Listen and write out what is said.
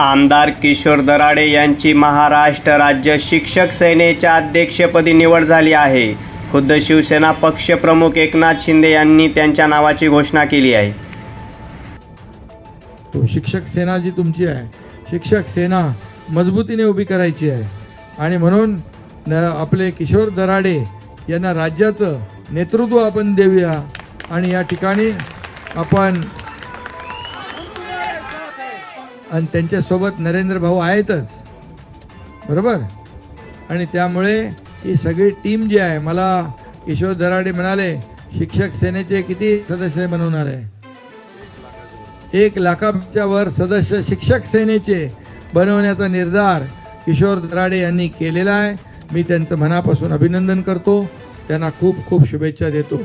आमदार किशोर दराडे यांची महाराष्ट्र राज्य शिक्षक सेनेच्या अध्यक्षपदी निवड झाली आहे. खुद्द शिवसेना पक्षप्रमुख एकनाथ शिंदे यांनी त्यांच्या नावाची घोषणा केली आहे. तो शिक्षक सेना जी तुमची आहे शिक्षक सेना मजबूतीने उभी करायची आहे. आणि म्हणून आपले किशोर दराडे यांना राज्याचं नेतृत्व आपण देऊया आणि या ठिकाणी आपण आणि त्यांच्यासोबत नरेंद्र भाऊ आहेतच. बरोबर? आणि त्यामुळे ही सगळी टीम जी आहे मला किशोर दराडे म्हणाले शिक्षक सेनेचे किती सदस्य बनवणार आहे? एक लाखाच्या वर सदस्य शिक्षक सेनेचे बनवण्याचा निर्धार किशोर दराडे यांनी केलेला आहे. मी त्यांचं मनापासून अभिनंदन करतो. त्यांना खूप खूप शुभेच्छा देतो.